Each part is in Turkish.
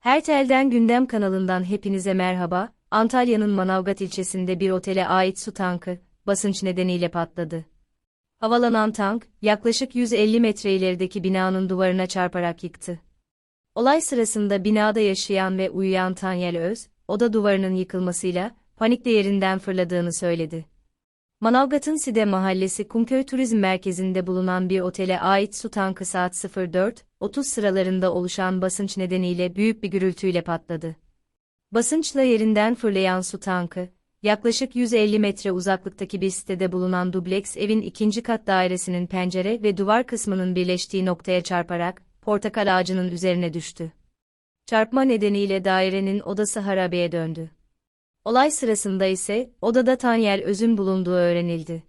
Her telden gündem kanalından hepinize merhaba. Antalya'nın Manavgat ilçesinde bir otele ait su tankı, basınç nedeniyle patladı. Havalanan tank, yaklaşık 150 metre ilerideki binanın duvarına çarparak yıktı. Olay sırasında binada yaşayan ve uyuyan Tanyel Öz, oda duvarının yıkılmasıyla, panikle yerinden fırladığını söyledi. Manavgat'ın Side Mahallesi Kumköy Turizm Merkezi'nde bulunan bir otele ait su tankı saat 04.30 sıralarında oluşan basınç nedeniyle büyük bir gürültüyle patladı. Basınçla yerinden fırlayan su tankı, yaklaşık 150 metre uzaklıktaki bir sitede bulunan dubleks evin ikinci kat dairesinin pencere ve duvar kısmının birleştiği noktaya çarparak, portakal ağacının üzerine düştü. Çarpma nedeniyle dairenin odası harabeye döndü. Olay sırasında ise odada Tanyel Öz'ün bulunduğu öğrenildi.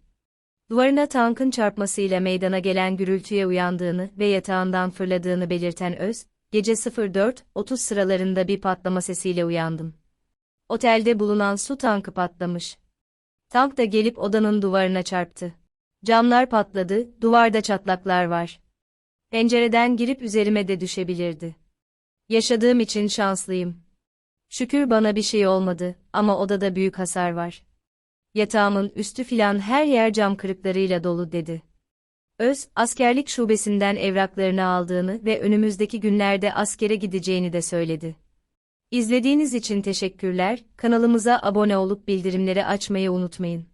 Duvarına tankın çarpmasıyla meydana gelen gürültüye uyandığını ve yatağından fırladığını belirten Öz, gece 04.30 sıralarında bir patlama sesiyle uyandım. Otelde bulunan su tankı patlamış. Tank da gelip odanın duvarına çarptı. Camlar patladı, duvarda çatlaklar var. Pencereden girip üzerime de düşebilirdi. Yaşadığım için şanslıyım. Şükür bana bir şey olmadı ama odada büyük hasar var. Yatağımın üstü filan her yer cam kırıklarıyla dolu dedi. Öz, askerlik şubesinden evraklarını aldığını ve önümüzdeki günlerde askere gideceğini de söyledi. İzlediğiniz için teşekkürler, kanalımıza abone olup bildirimleri açmayı unutmayın.